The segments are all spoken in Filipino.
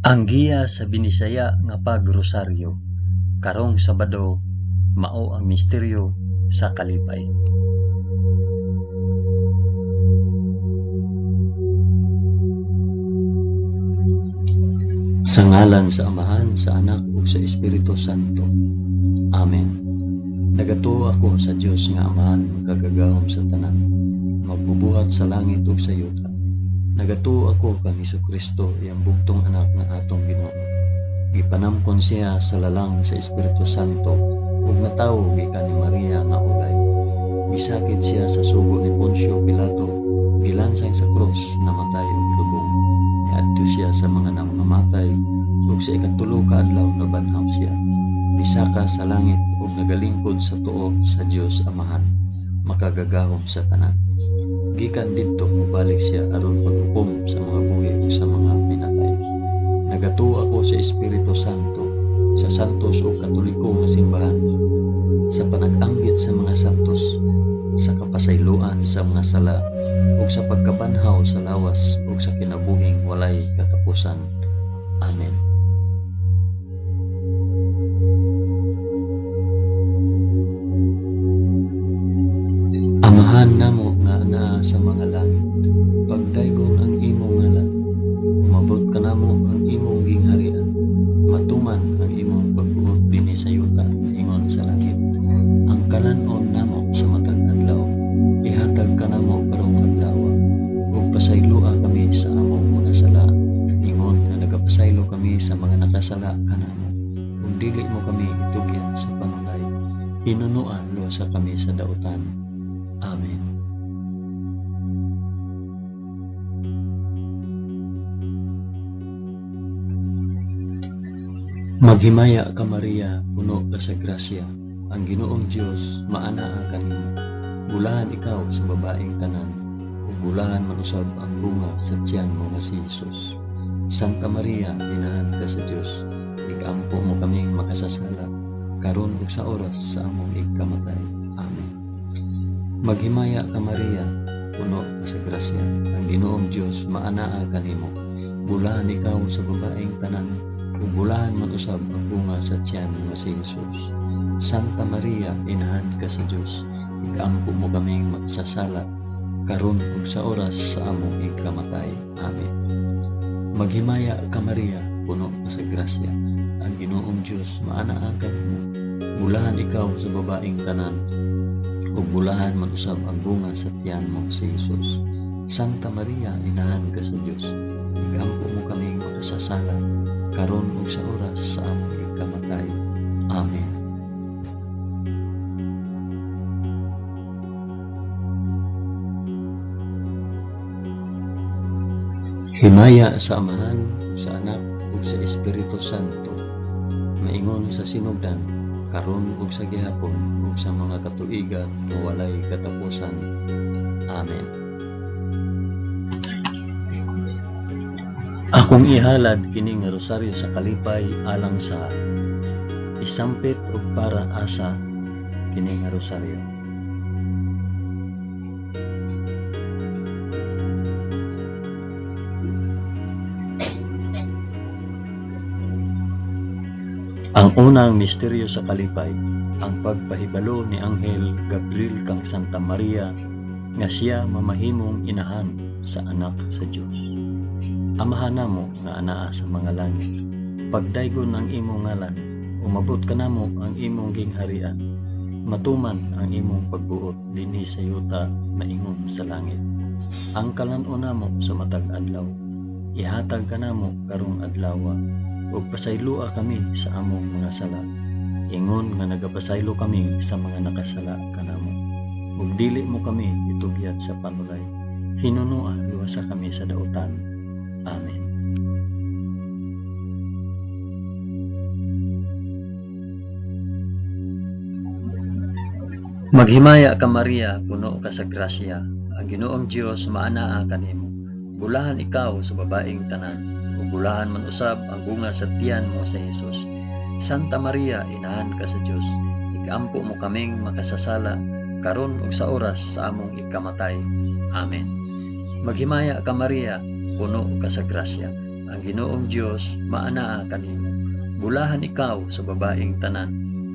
Ang giya sa Binisaya nga pagrosaryo karong Sabado mao ang misteryo sa kalipay. Sa ngalan sa Amahan, sa Anak ug sa Espiritu Santo. Amen. Nagatuo ako sa Dios nga Amahan magkagagahom sa tanan, magbubuhat sa langit ug sa yuta. Nagatuo ako kang Kristo iyang bugtong anak nga atong Ginoo. Gipanamkon siya sa lalang sa Espiritu Santo ug natawo gikan ni Maria nga ulay. Gisakit siya sa sugo ni Poncio Pilato, gilansay sa krus, namatay ug lubong. Niadto siya sa mga namamatay ug sa ikatulo ka adlaw nabanhaw siya. Misaka sa langit ug nagalingkod sa tuo sa Dios Amahan, makagagahom sa tanan. Gikan didto mobalik siya aron paghukom sa mga buhi ug sa mga pinatay. Nagatuo ako sa Espiritu Santo, sa santos ug katoliko nga simbahan, sa panag-anggit sa mga santos, sa kapasayloan sa mga sala, ug sa pagkabanhaw sa lawas ug sa kinabuhing walay katapusan. Amen. Hinunuan lusa kami sa dautan. Amen. Maghimaya ka Maria, puno ka sa grasya. Ang Ginoong Dios maanaa kanimo. Bulahan ikaw sa babaeng tanan, ug bulahan man usab ang bunga sa tiyan mo nga si Jesus. Santa Maria, inahan ka sa Dios. Igampo mo kaming makasasala, karon ug sa oras sa among ikamatay. Amen. Maghimaya ka Maria, puno ka sa grasya. Ang Ginoong Dios maanaa kanimo. Bulahan ikaw sa babaeng tanan, ug bulahan man usab ang bunga sa tiyan nga si Jesus. Santa Maria, inahan ka sa Dios. Igampo mo kaming makasasala, karon ug sa oras sa among ikamatay. Amen. Maghimaya ka Maria, puno ka sa grasya. Ang Ginoong Dios maanaa kanimo. Bulahan ikaw sa babaeng tanan, ug bulahan man ang bunga sa tiyan mo si Jesus. Santa Maria, inahan ka sa Dios. Igampo mo kaming makasasala, karon ug sa oras sa among ikamatay. Amen. Himaya sa Amahan, sa Anak, ug sa Espiritu Santo, maingon sa sinugdan, karon ug sa gihapon, ug sa mga katuigan nga walay katapusan. Amen. Akong ihalad kini nga rosaryo sa kalipay alang sa isampit ug para asa kini nga rosaryo. Unang misteryo sa kalipay, ang pagpahibalo ni Anghel Gabriel kang Santa Maria nga siya mamahimong inahan sa anak sa Dios. Amahan namo nga anaa sa mga langit, pagdaygon ang imong ngalan, umabot ka namo ang imong gingharian, matuman ang imong pagbuot dinhi sa yuta maingon sa langit. Ang kalan-o namo sa matag adlaw, ihatag ka namo karong adlaw ug pasaylua kami sa among mga sala. Ingon nga nagapasaylo kami sa mga nakasala kanamo. Ug dili mo kami itugyat sa panulay. Hinunua luwasa kami sa dautan. Amen. Maghimaya ka Maria, puno ka sa grasya. Ang Ginoong Dios maanaa kanimo. Bulahan ikaw sa babaeng tanan bulahan man usab ang bunga sa tiyan mo sa Jesus. Santa Maria, inahan ka sa Dios. Igampo mo kaming makasasala karon ug sa oras sa among ikamatay. Amen. Maghimaya ka Maria, puno ka sa grasya. ang Ginoong Dios maanaa kanimo. Bulahan ikaw sa babaeng tanan,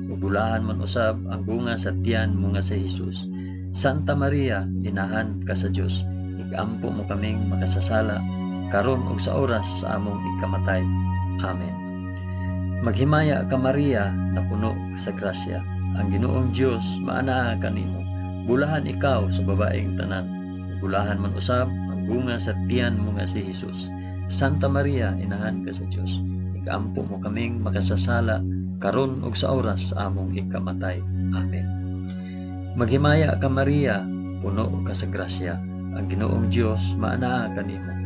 ug bulahan man usab ang bunga sa tiyan mo nga si Jesus. Santa Maria, inahan ka sa Dios, igampo mo kaming makasasala karon ug sa oras sa among ikamatay. Amen. Maghimaya ka Maria na puno sa grasya. Ang Ginoong Dios maanaa kanimo. Bulahan ikaw sa babaeng tanan. Bulahan man usab ang bunga sa tiyan mo nga si Jesus. Santa Maria, inahan ka sa Dios. Igampo mo kaming makasasala karon ug sa oras sa among ikamatay. Amen. Maghimaya ka Maria, puno ka sa grasya. Ang Ginoong Dios maanaa kanimo.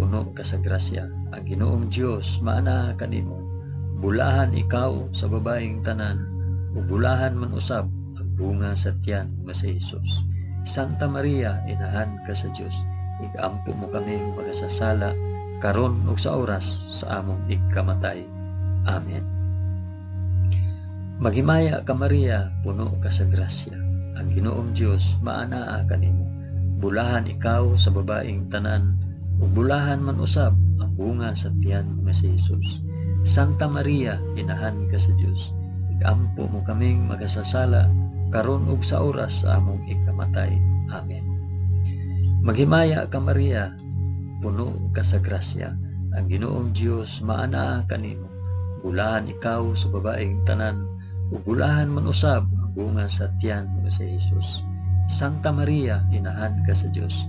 puno ka sa grasya. Ang Ginoong Dios maana kanimo. Bulahan ikaw sa babaeng tanan, ug bulahan man usab ang bunga sa tiyan nga si Jesus. Santa Maria, inahan ka sa Dios. Igampo mo kaming makasasala karon ug sa oras sa among ikamatay. Amen. Maghimaya ka Maria, puno ka sa grasya. Ang Ginoong Dios maanaa kanimo. Bulahan ikaw sa babaeng tanan, bulahan man usab ang bunga sa tiyan nga si Jesus. Santa Maria, inahan ka sa Dios. Igampo mo kaming magasasala karon ug sa oras sa among ikamatay. Amen. Maghimaya ka Maria, puno ka sa grasya. Ang Ginoong Dios maanaa kanimo. Bulahan ikaw sa babaeng tanan, ug bulahan man usab ang bunga sa tiyan nga si Jesus. Santa Maria, inahan ka sa Dios.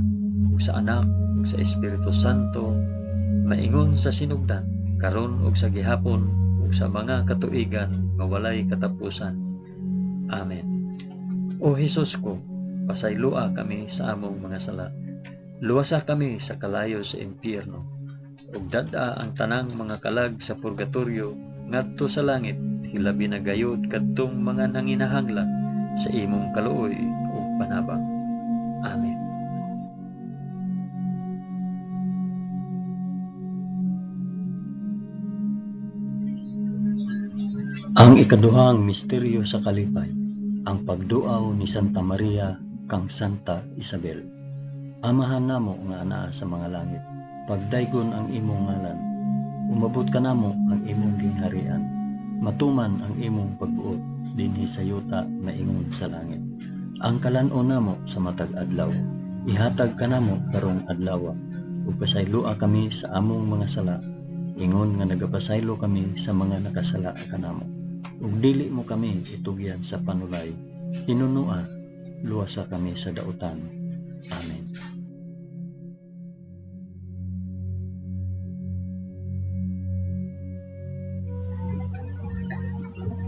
sa Anak ug sa Espiritu Santo maingon sa sinugdan karon ug sa gihapon ug sa mga katuigan nga walay katapusan. Amen. O Hesus ko, pasaylua kami sa among mga sala. Luwasa kami sa kalayo sa impyerno. Ug dada ang tanang mga kalag sa purgatorio ngadto sa langit hilabi na gayud kadtong mga nanginahanglan sa imong kaluoy ug panabang. Ang ikaduhang misteryo sa kalipay, ang pagduaw ni Santa Maria kang Santa Isabel. Amahan namo nga anaa sa mga langit, pagdaygon ang imong ngalan, umabot ka namo ang imong gingharian, matuman ang imong pagbuot dinhi sa yuta na ingon sa langit. Ang kalan-o namo sa matag adlaw, ihatag ka namo karong adlaw, ug pasaylua kami sa among mga sala, ingon nga nagapasaylo kami sa mga nakasala kanamo. Ug dili mo kami itugyan sa panulay, hinunua, luwasa kami sa dautan. Amen.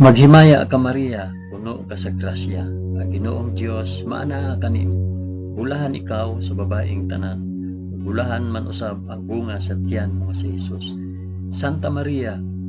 Maghimaya ka Maria, puno ka sa grasya. Ang Ginoong Dios maana kanimo. Bulahan ikaw sa babaeng tanan. Bulahan man usab ang bunga sa tiyan mo si Jesus. Santa Maria,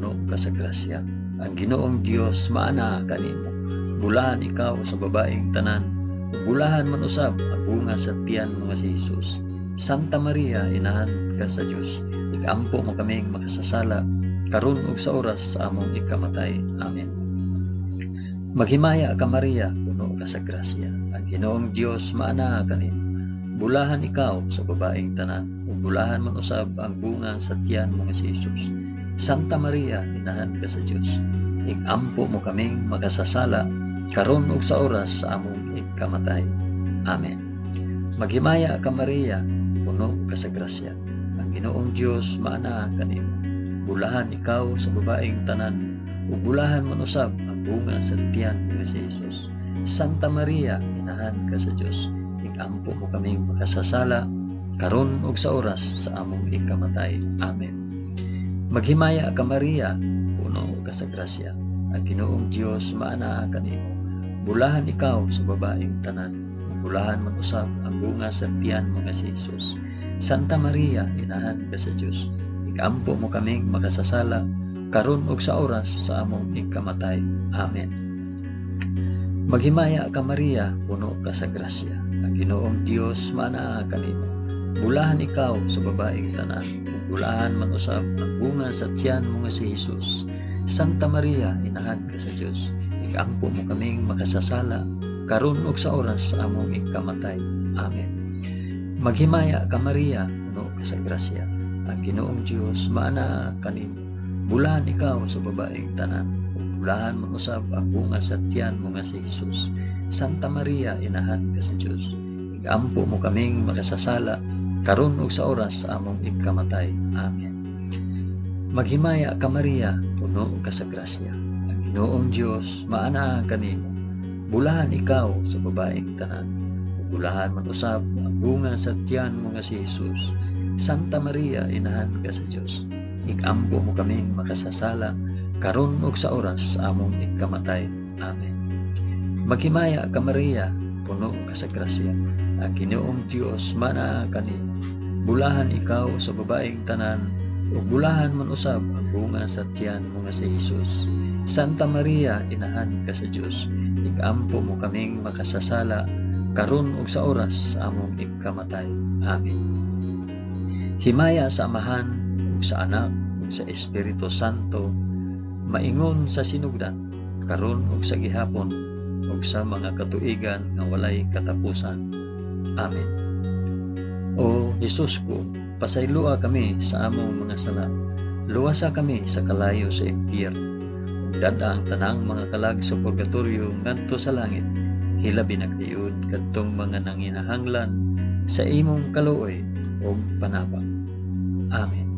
puno ka sa grasya. Ang Ginoong Dios maana kanimo. Bulahan ikaw sa babaeng tanan, bulahan man usab ang bunga sa tiyan mo si Jesus. Santa Maria, inahan ka sa Dios, igampo mo kaming makasasala karon ug sa oras sa among ikamatay. Amen. Maghimaya ka Maria, puno ka sa grasya. Ang Ginoong Dios maana kanimo. Bulahan ikaw sa babaeng tanan, ug bulahan man usab ang bunga sa tiyan mo si Jesus. Santa Maria, inahan ka sa Dios. Igampo mo kaming makasasala karon ug sa oras sa among ikamatay. Amen. Maghimaya ka Maria, puno ka sa grasya. Ang Ginoong Dios maana kanimo. Bulahan ikaw sa babaeng tanan, ug bulahan man usab ang bunga sa tiyan nga si Jesus. Santa Maria, inahan ka sa Dios. Igampo mo kaming makasasala karon ug sa oras sa among ikamatay. Amen. Maghimaya ka Maria, puno ka sa grasya. Ang Ginoong Dios maana kanimo. Bulahan ikaw sa babaeng tanan, bulahan man usab ang bunga sa tiyan mo nga si Jesus. Santa Maria, inahan ka sa Dios. Igampo mo kaming makasasala karon ug sa oras sa among ikamatay. Amen. Maghimaya ka Maria, puno ka sa grasya. Ang Ginoong Dios maana kanimo. Bulahan ikaw sa babaeng tanan, ug bulahan man usab ang bunga sa tiyan mo nga si Jesus. Santa Maria, inahan ka sa Dios. Igampo mo kaming makasasala karon ug sa oras sa among ikamatay. Amen. Maghimaya ka Maria, puno ka sa grasya. Ang Ginoong Dios maana kanimo. Bulahan ikaw sa babaeng tanan, bulahan man usab ang bunga sa tiyan mo nga si Jesus. Santa Maria, inahan ka sa Dios. Igampo mo kaming makasasala karon ug sa oras sa among ikamatay. Amen. Maghimaya ka Maria, puno ka sa grasya. Ang Ginoong Dios maana kanimo. Bulahan ikaw sa babaeng tanan. Bulahan man usab ang bunga sa tiyan mo nga si Jesus. Santa Maria, inahan ka sa Dios. Igampo mo kaming makasasala karon ug sa oras sa among ikamatay. Amen. Maghimaya ka Maria, puno ka sa grasya. Ang Ginoong Dios mana kanimo. Bulahan ikaw sa babaeng tanan, ug bulahan man usab ang bunga sa tiyan mo nga si Jesus. Santa Maria, inahan ka sa Dios. Igampo mo kaming makasasala karon ug sa oras sa among ikamatay. Amen. Himaya sa Amahan ug sa Anak ug sa Espiritu Santo maingon sa sinugdan karon ug sa gihapon ug sa mga katuigan nga walay katapusan. Amen. O Jesus ko, pasaylua kami sa among mga sala. Luwasa kami sa kalayo sa impyerno. Dada ang tanang mga kalag sa purgatorio ngadto sa langit. Hilabi na kayod kadtong mga nanginahanglan sa imong kaluoy ug panabang. Amen.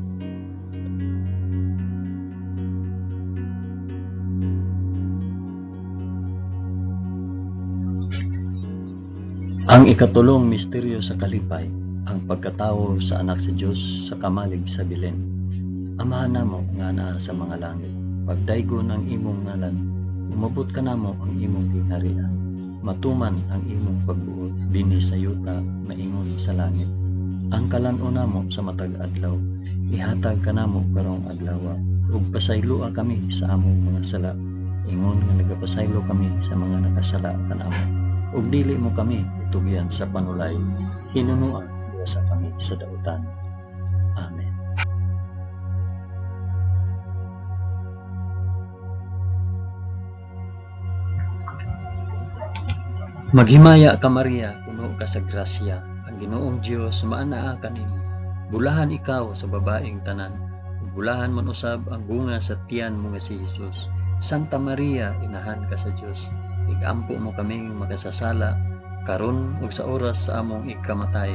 Ang ikatulong misteryo sa kalipay, ang pagkatao sa anak sa Diyos sa kamalig sa Bilen. Amahan namo nga naa sa mga langit, pagdaygon ang imong ngalan, umabot ka namo ang imong gingharian. Matuman ang imong pagbuot dinhi sa yuta maingon sa langit. Ang kalan-o namo sa matag adlaw, ihatag ka namo karong adlaw, ug pasayloa kami sa among mga sala. Ingon nga nagapasaylo kami sa mga nakasala kanamo ug dili mo kami itugyan sa panulay hinunuan sa kami sa dautan amen. Maghimaya ka Maria puno ka sa grasya. Ang Ginoong Dios maanaa kanimo bulahan ikaw sa babaeng tanan. Bulahan man usab ang bunga sa tiyan mo nga si Jesus. Santa Maria inahan ka sa Dios igampo mo kaming makasasala karon ug sa oras sa among ikamatay.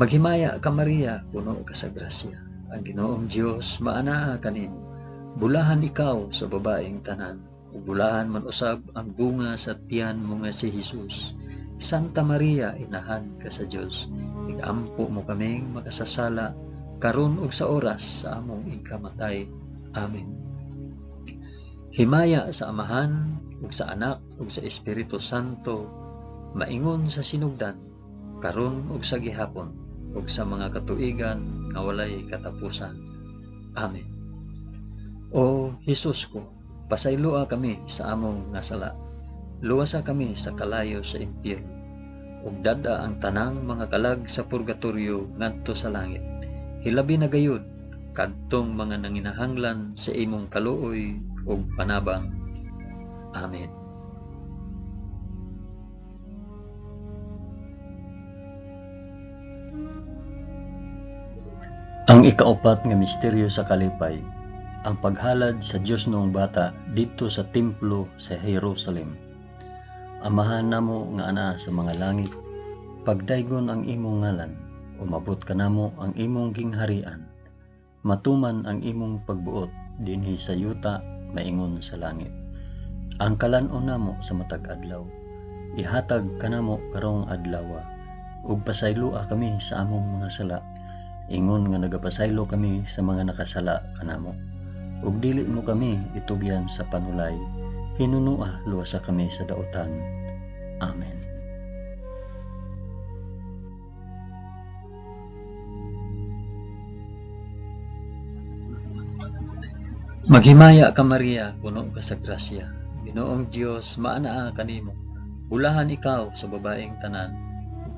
Maghimaya ka Maria, puno ka sa grasya. Ang Ginoong Dios maanaa kanimo. Bulahan ikaw sa babaeng tanan. Bulahan man usab ang bunga sa tiyan mo nga si Jesus. Santa Maria, inahan ka sa Dios. Igampo mo kaming makasasala karon ug sa oras sa among ikamatay. Amen. Himaya sa Amahan, ug sa Anak, ug sa Espiritu Santo, maingon sa sinugdan, karon ug sa gihapon, ug sa mga katuigan nga walay katapusan. Amen. O Hesus ko, pasayloa kami sa among nasala. Luwasa kami sa kalayo sa impyerno. Ug dada ang tanang mga kalag sa purgatorio ngadto sa langit. Hilabi na gayud kadtong mga nanginahanglan sa imong kaluoy ug panabang. Amen. Ang ikaapat nga misteryo sa kalipay, ang paghalad sa Dios noong bata dito sa templo sa Jerusalem. Amahan namo nga ana sa mga langit, pagdaygon ang imong ngalan, umabot ka namo ang imong gingharian. Matuman ang imong pagbuot dinhi sa yuta maingon sa langit. Ang kalan-on namo sa matag adlaw, ihatag kanamo karong adlaw, ug pasaylua kami sa among mga sala. Ingon nga nagapasaylo kami sa mga nakasala kanamo. Ug dili mo kami itugyan sa panulay, hinunua luwasa kami sa daotan. Amen. Maghimaya ka Maria, puno ka sa grasya. Ginoong Dios, maanaa kanimo. Bulahan ikaw sa babaeng tanan.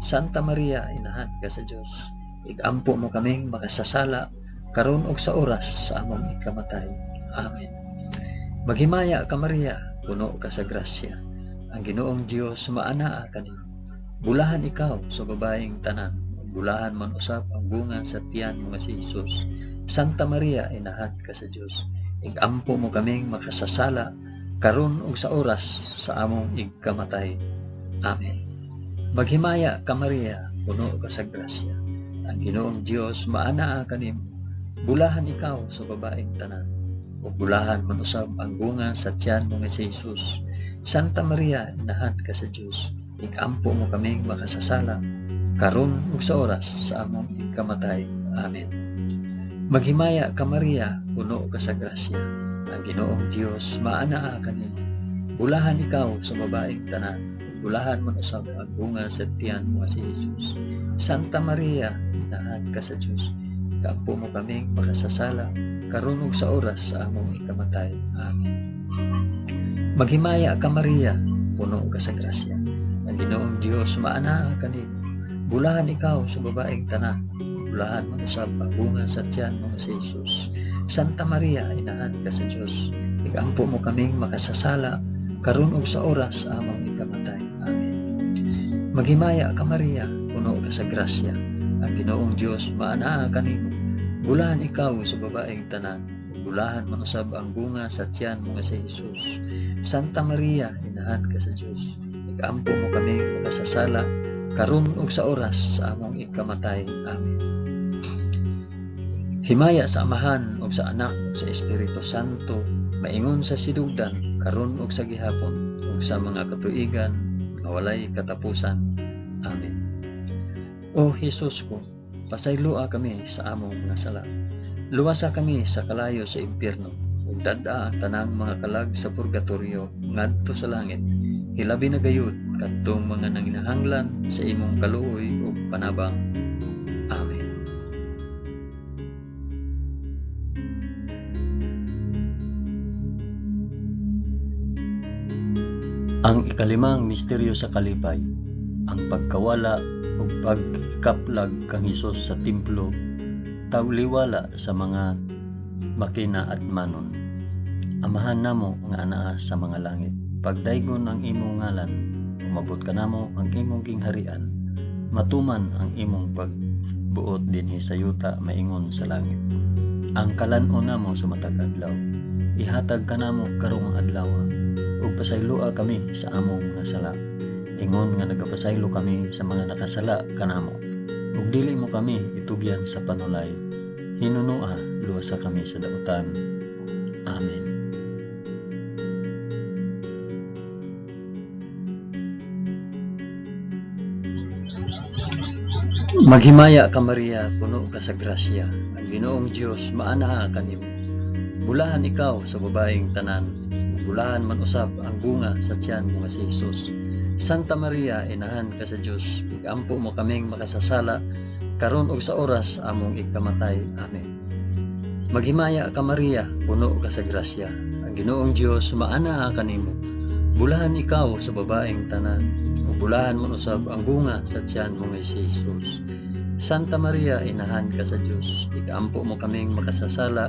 Santa Maria, inahan ka sa Dios. Igampo mo kaming makasasala karon ug sa oras sa among ikamatay. Amen. Maghimaya ka Maria, puno ka sa grasya. Ang Ginoong Dios maanaa kanimo. Bulahan ikaw sa babaeng tanan, bulahan man usab ang bunga sa tiyan mo si Jesus. Santa Maria, inahan ka sa Dios. Igampo mo kaming makasasala karon ug sa oras sa among ikamatay. Amen. Maghimaya ka Maria, puno ka sa grasya. Ang Ginoong Dios maanaa kanimo. Bulahan ikaw sa babaeng tanan, ug bulahan man usab ang bunga sa tiyan mo nga si Jesus. Santa Maria, inahan ka sa Dios. Igampo mo kaming makasasala karon ug sa oras sa among ikamatay. Amen. Maghimaya ka Maria, puno ka sa grasya. Ang Ginoong Dios maanaa kanimo. Bulahan ikaw sa babaeng tanan, bulahan man usab ang bunga sa tiyan mo si Jesus. Santa Maria, inahan ka sa Dios. Kampo mo kaming makasasala karon ug sa oras sa among ikamatay. Amen. Maghimaya ka Maria, puno ka sa grasya. Ang Ginoong Dios maanaa kanimo. Bulahan ikaw sa babaeng tanan, bulahan man usab ang bunga sa tiyan mo si Jesus. Santa Maria, inahan ka sa Dios. Igampo mo kaming makasasala karon ug sa oras sa among ikamatay. Maghimaya ka Maria, puno ka sa grasya. Ang Ginoong Dios maanaa kanimo. Bulahan ikaw sa babaeng tanan, bulahan man usab ang bunga sa tiyan mo nga si Jesus. Santa Maria, inahan ka sa Dios. Igampo mo kaming makasasala karon ug sa oras sa among ikamatay. Amen. Himaya sa Amahan ug sa Anak ug sa Espiritu Santo, maingon sa sidugdan karon ug sa gihapon ug sa mga katuigan nga walay katapusan. Amen. O Jesus ko, pasayloa kami sa among mga sala. Luwasa kami sa kalayo sa impyerno ug dada ang tanang mga kalag sa purgatorio ngadto sa langit. Hilabi na gayud kadtong mga nanginahanglan sa imong kaluoy ug panabang. Ang ikalimang misteryo sa kalipay, ang pagkawala ug pagkaplag kang Hesus sa templo tawliwala sa mga makina at manon. Amahan namo nga anaa sa mga langit. Pagdaygon ang imong ngalan, umabot ka namo ang imong gingharian. Matuman ang imong pagbuot dinhi sa yuta maingon sa langit. Ang kalan-on namo sa matag adlaw. Ihatag ka namo karong adlaw ug pasayloa kami sa among nga sala. Ingon nga nagapasaylo kami sa mga nakasala kanamo. Ug dili mo kami itugyan sa panulay. Hinunoa luwasa kami sa dautan. Amen. Maghimaya ka Maria, puno ka sa grasya. Ang Ginoong Dios maanaa kanimo. Bulahan ikaw sa babaeng tanan, bulahan man usab ang bunga sa tiyan mo nga si Jesus. Santa Maria, inahan ka sa Dios, igampo mo kaming makasasala karon ug sa oras among ikamatay. Amen. Maghimaya ka Maria, puno ka sa grasya. Ang Ginoong Dios maanaa kanimo. Bulahan ikaw sa babaeng tanan, ug bulahan man usab ang bunga sa tiyan mo nga si Jesus. Santa Maria, inahan ka sa Dios, igampo mo kaming makasasala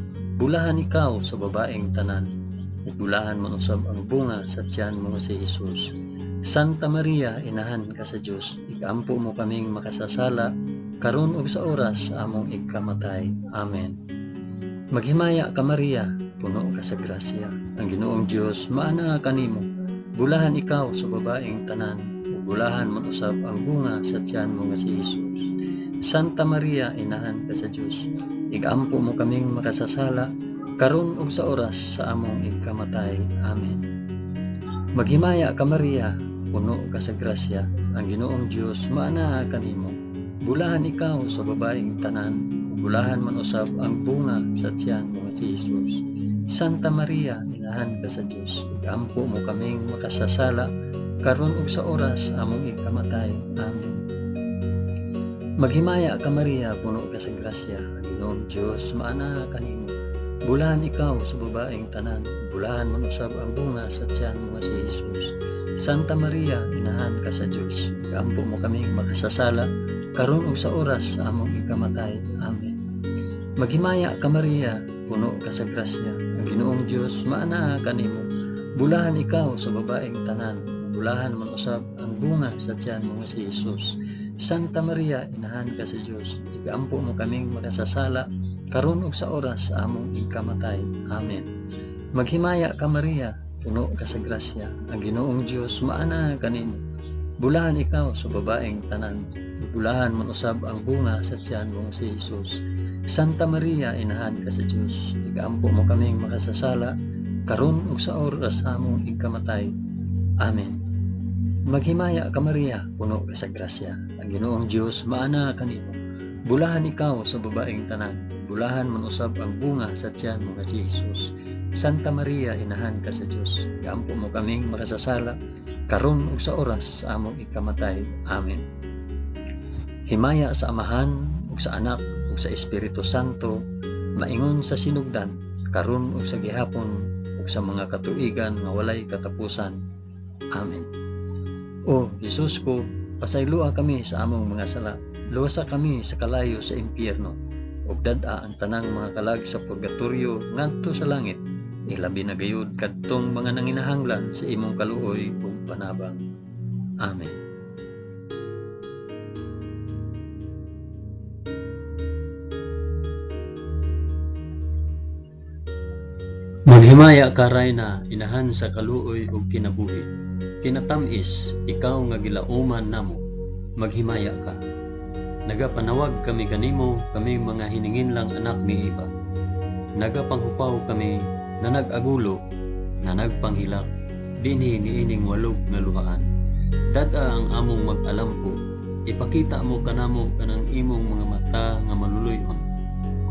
Bulahan ikaw sa babaeng tanan. ug Bulahan man usab ang bunga sa tiyan mo si Jesus. Santa Maria, inahan ka sa Dios. Igampo mo kaming makasasala karon ug sa oras sa among ikamatay. Amen. Maghimaya ka Maria, puno ka sa grasya. Ang Ginoong Dios maana kanimo. Bulahan ikaw sa babaeng tanan, ug bulahan man usab ang bunga sa tiyan mo nga si Jesus. Santa Maria, inahan ka sa Dios. Igampo mo kaming makasasala karon ug sa oras sa among ikamatay. Amen. Maghimaya ka Maria, puno ka sa grasya. Ang Ginoong Dios maana kanimo. Bulahan ikaw sa babaeng tanan, bulahan man usab ang bunga sa tiyan mo si Jesus. Santa Maria, inahan ka sa Dios. Igampo mo kaming makasasala karon ug sa oras among ikamatay. Amen. Maghimaya ka Maria, puno ka sa grasya. Ang Ginoong Dios maana kanimo. Bulahan ikaw sa babaeng tanan, bulahan man usab ang bunga sa tiyan mo si Jesus. Santa Maria, inahan ka sa Dios. Igampo mo kaming makasasala karon ug sa oras sa among ikamatay. Amen. Maghimaya ka Maria, puno ka sa grasya. Ang Ginoong Dios maana kanimo. Bulahan ikaw sa babaeng tanan, bulahan man usab ang bunga sa tiyan mo si Jesus. Santa Maria, inahan ka sa Dios. Igampo mo kaming makasasala karon ug sa oras sa among ikamatay. Amen. Maghimaya ka Maria, puno ka sa grasya. Ang Ginoong Dios maana kanimo. Bulahan ikaw sa babaeng tanan, bulahan man usab ang bunga sa tiyan mo si Jesus. Santa Maria, inahan ka sa Dios. Igampo mo kaming makasasala karon ug sa oras sa among ikamatay. Amen. Maghimaya ka Maria, puno ka sa grasya. Ang Ginoong Dios maana kanimo. Bulahan ikaw sa babaeng tanan, bulahan man usab ang bunga sa tiyan mo nga si Jesus. Santa Maria, inahan ka sa Dios. Iampo mo kaming makasasala karon ug sa oras sa among ikamatay. Amen. Himaya sa Amahan ug sa Anak ug sa Espiritu Santo, maingon sa sinugdan, karon ug sa gihapon ug sa mga katuigan nga walay katapusan. Amen. O Jesus ko, pasaylua kami sa among mga sala. Luwasa kami sa kalayo sa impyerno. Ug dad-a ang tanang mga kalag sa purgatorio ngadto sa langit. Ilabi na gayud kadtong mga nanginahanglan sa imong kaluoy ug panabang. Amen. Maghimaya ka na inahan sa kaluoy ug kinabuhi. Kinatamis, ikaw nga gilauman namo. Maghimaya ka. Nagapanawag kami kanimo, kami mga hiningin lang anak ni Eva. Nagapanghupaw kami na nag-agulo, na nagpanghilak, dinhi niining walog nga luhaan. Dada ang among mag-alampo, ipakita mo kanamo kanang imong mga mata nga maluluyon.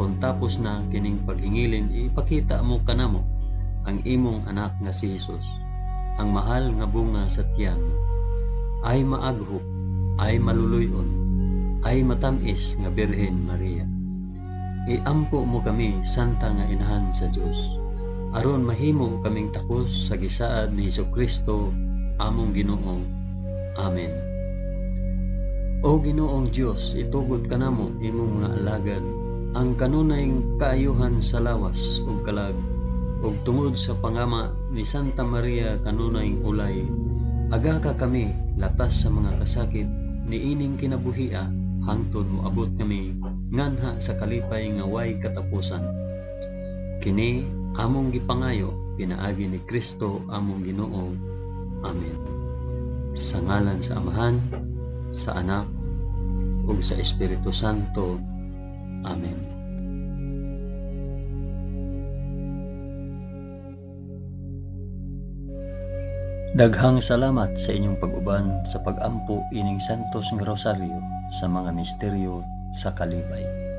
Kung tapos na kining paghingilin, ipakita mo kanamo ang imong anak nga si Jesus. Ang mahal nga bunga sa tiyan ay maaghop, ay maluluyon, ay matamis nga Birhen Maria. Iampo mo kami, Santa nga Inahan sa Dios. Aron mahimo kaming takos sa gisaad ni Hesus Kristo, among Ginoo. Amen. O Ginoong Dios, itugod kanamo imong mga alagad ang kanunay kaayuhan sa lawas ug kalag ug tungod sa pangama ni Santa Maria kanunay ulay aga ka kami latas sa mga kasakit niining kinabuhia hangtod moabot kami nganha sa kalipay nga way katapusan. Kini among gipangayo pinaagi ni Kristo among Ginoo. Amen. Sa ngalan sa Amahan sa Anak ug sa Espiritu Santo Amen. Daghang salamat sa inyong pag-uban sa pag-ampo ining Santos nga Rosaryo sa mga misteryo sa Kalipay.